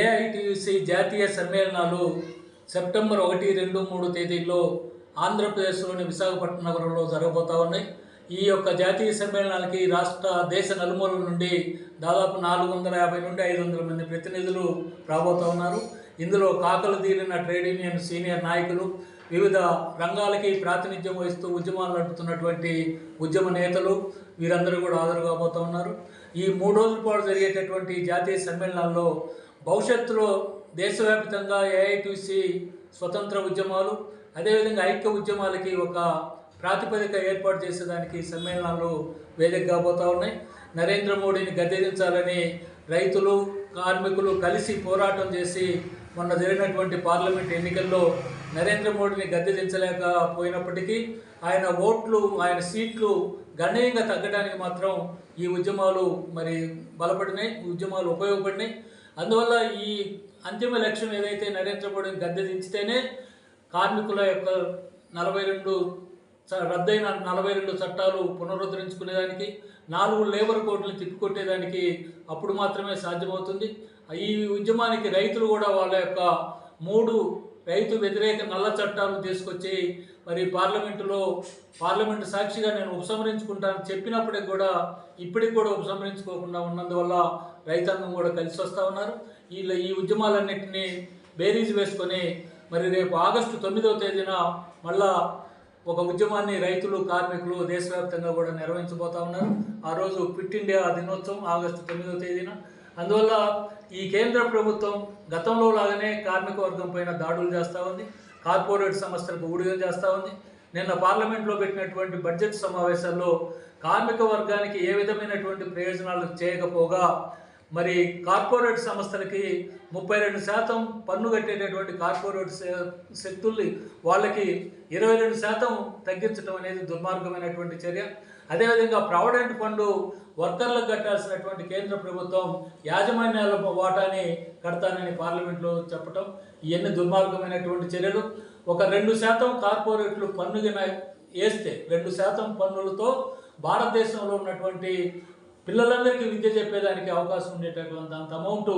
AITUC జాతీయ సమ్మేళనాలు September ఒకటి రెండు మూడు తేదీల్లో ఆంధ్రప్రదేశ్లోని విశాఖపట్నం నగరంలో జరగబోతా ఉన్నాయి. ఈ యొక్క జాతీయ సమ్మేళనాలకి రాష్ట్ర దేశ నలుమూలల నుండి దాదాపు నాలుగు వందల యాభై నుండి ఐదు వందల మంది ప్రతినిధులు రాబోతా ఉన్నారు. ఇందులో కాకలు తీరిన ట్రేడ్ యూనియన్ సీనియర్ నాయకులు వివిధ రంగాలకి ప్రాతినిధ్యం వహిస్తూ ఉద్యమాలు నడుపుతున్నటువంటి ఉద్యమ నేతలు వీరందరూ కూడా హాజరు కాబోతూ ఉన్నారు. ఈ మూడు రోజుల పాటు జరిగేటటువంటి జాతీయ సమ్మేళనాల్లో భవిష్యత్తులో దేశవ్యాప్తంగా ఏఐటీసీ స్వతంత్ర ఉద్యమాలు అదేవిధంగా ఐక్య ఉద్యమాలకి ఒక ప్రాతిపదిక ఏర్పాటు చేసేదానికి సమ్మేళనాలు వేదిక పోతూ ఉన్నాయి. నరేంద్ర మోడీని గద్దెదించాలని రైతులు కార్మికులు కలిసి పోరాటం చేసి మొన్న జరిగినటువంటి పార్లమెంట్ ఎన్నికల్లో నరేంద్ర మోడీని గద్దెదించలేకపోయినప్పటికీ ఆయన ఓట్లు ఆయన సీట్లు గణనీయంగా తగ్గడానికి మాత్రం ఈ ఉద్యమాలు మరి బలపడినాయి ఉద్యమాలు ఉపయోగపడినాయి. అందువల్ల ఈ అంతిమ లక్ష్యం ఏదైతే నరేంద్ర మోడీని గద్దెదించితేనే కార్మికుల యొక్క నలభై రెండు రద్దయిన నలభై రెండు చట్టాలు పునరుద్ధరించుకునేదానికి నాలుగు లేబర్ కోడ్లు తిప్పికొట్టేదానికి అప్పుడు మాత్రమే సాధ్యమవుతుంది. ఈ ఉద్యమానికి రైతులు కూడా వాళ్ళ యొక్క మూడు రైతు వ్యతిరేక నల్ల చట్టాలు తీసుకొచ్చి మరి పార్లమెంటులో పార్లమెంటు సాక్షిగా నేను ఉపసంహరించుకుంటాను చెప్పినప్పటికి కూడా ఇప్పటికి కూడా ఉపసంహరించుకోకుండా ఉన్నందువల్ల రైతాంగం కూడా కలిసి వస్తూ ఉన్నారు. వీళ్ళ ఈ ఉద్యమాలన్నింటినీ బేరీజ్ వేసుకొని మరి రేపు ఆగస్టు తొమ్మిదవ తేదీన మళ్ళా ఒక ఉద్యమాన్ని రైతులు కార్మికులు దేశవ్యాప్తంగా కూడా నిర్వహించబోతా ఉన్నారు. ఆ రోజు క్విట్ ఇండియా దినోత్సవం ఆగస్టు తొమ్మిదవ తేదీన. అందువల్ల ఈ కేంద్ర ప్రభుత్వం గతంలో లాగానే కార్మిక వర్గం పైన దాడులు చేస్తూ ఉంది కార్పొరేట్ సంస్థలకు ఊడిగం చేస్తూ ఉంది. నిన్న పార్లమెంట్లో పెట్టినటువంటి బడ్జెట్ సమావేశాల్లో కార్మిక వర్గానికి ఏ విధమైనటువంటి ప్రయోజనాలు చేయకపోగా మరి కార్పొరేట్ సంస్థలకి ముప్పై రెండు శాతం పన్ను కట్టేటటువంటి కార్పొరేట్ శక్తుల్ని వాళ్ళకి ఇరవై రెండు శాతం తగ్గించడం అనేది దుర్మార్గమైనటువంటి చర్య. అదేవిధంగా ప్రావిడెంట్ ఫండ్ వర్కర్లకు కట్టాల్సినటువంటి కేంద్ర ప్రభుత్వం యాజమాన్యాల వాటాని కడతానని పార్లమెంట్లో చెప్పటం ఇవన్నీ దుర్మార్గమైనటువంటి చర్యలు. ఒక రెండు శాతం కార్పొరేట్లు పన్నుగిన వేస్తే రెండు శాతం పన్నులతో భారతదేశంలో ఉన్నటువంటి పిల్లలందరికీ విద్య చెప్పేదానికి అవకాశం ఉండేటటువంటి అంత అమౌంట్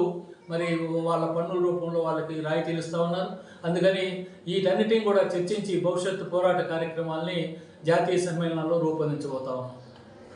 మరి వాళ్ళ పన్నుల రూపంలో వాళ్ళకి రాయితీలు ఇస్తూ ఉన్నారు. అందుకని వీటన్నిటిని కూడా చర్చించి భవిష్యత్తు పోరాట కార్యక్రమాల్ని జాతీయ సమ్మేళనాల్లో రూపొందించబోతా ఉన్నాం.